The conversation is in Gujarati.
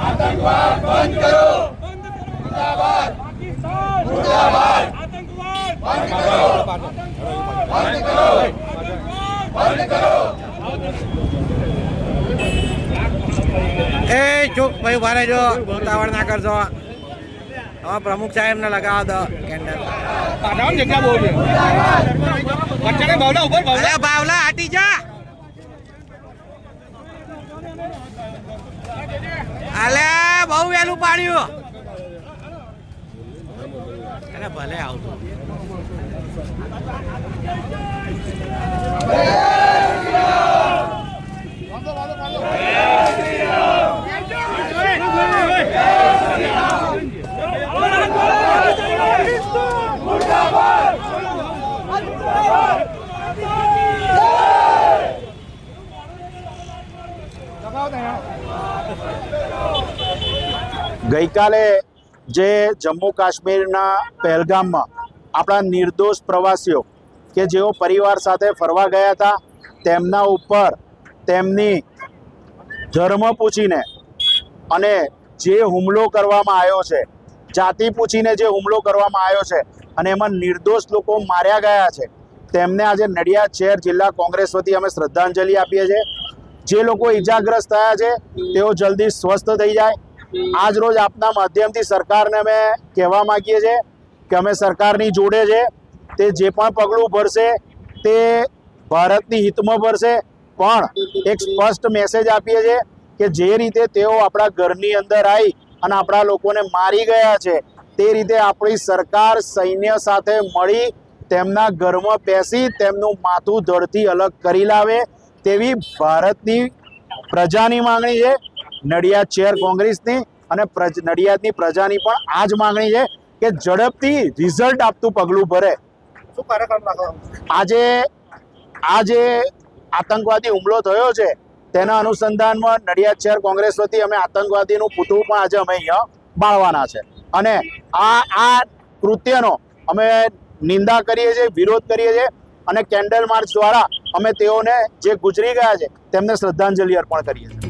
આતંકવાદ બંધ કરો મુર્દાબાદ મુર્દાબાદ આતંકવાદ બંધ કરો ભાઈ ભારે જો ઉતાવળ ના કરજો. હવે પ્રમુખ સાહેબ ને લગાવો દો કેન્ડલ પાટામાં જગ્યા બહુ છે. વચ્ચે ભાવના ઉપર બાવલા. બાવલા હાટી જા. અલે બહુ વહેલું પાડ્યું. અરે ભલે આવતું. ગઈકાલે જે જમ્મુ કાશ્મીરના પહેલગામમાં આપણા નિર્દોષ પ્રવાસીઓ કે જેઓ પરિવાર સાથે ફરવા ગયા હતા, તેમના ઉપર તેમની ધર્મ પૂછીને અને જે હુમલો કરવામાં આવ્યો છે, જાતિ પૂછીને જે હુમલો કરવામાં આવ્યો છે અને એમાં નિર્દોષ લોકો માર્યા ગયા છે, તેમને આજે નડિયાદ શહેર જિલ્લા કોંગ્રેસ વતી અમે શ્રદ્ધાંજલિ આપીએ છીએ. જે લોકો ઈજાગ્રસ્ત થયા છે, તેઓ જલ્દી સ્વસ્થ થઈ જાય. આજ રોજ આપના માધ્યમથી સરકારને અમે કહેવા માંગીએ છીએ કે અમે સરકારની જોડે છે. તે જે પણ પગલું ભરશે, તે ભારતની હિતમાં ભરશે. પણ એક સ્પષ્ટ મેસેજ આપીએ છીએ કે જે રીતે તેઓ આપણા ઘરની અંદર આવી અને આપણા લોકોને મારી ગયા છે, તે રીતે આપણી સરકાર સૈન્ય સાથે મળી તેમના ઘરમાં બેસી તેમનું માથું ધડથી અલગ કરી લાવે. તેવી ભારતની પ્રજાની માંગણી છે. નડિયાદ શહેર કોંગ્રેસની અને નડિયાદની પ્રજાની પણ આ જ માંગણી છે કે ઝડપથી રિઝલ્ટ આપતું પગલું ભરે. શું આજે આ જે આતંકવાદી હુમલો થયો છે. તેના અનુસંધાનમાં નડિયાદ શહેર કોંગ્રેસ વતી અમે આતંકવાદીનું પૂતળું પણ આજે અમે અહીંયા બાળવાના છે. અને આ આ કૃત્યનો અમે નિંદા કરીએ છીએ વિરોધ કરીએ છીએ. અને કેન્ડલ માર્ચ દ્વારા અમે તેઓને જે ગુજરી ગયા છે, તેમને શ્રદ્ધાંજલિ અર્પણ કરીએ છીએ.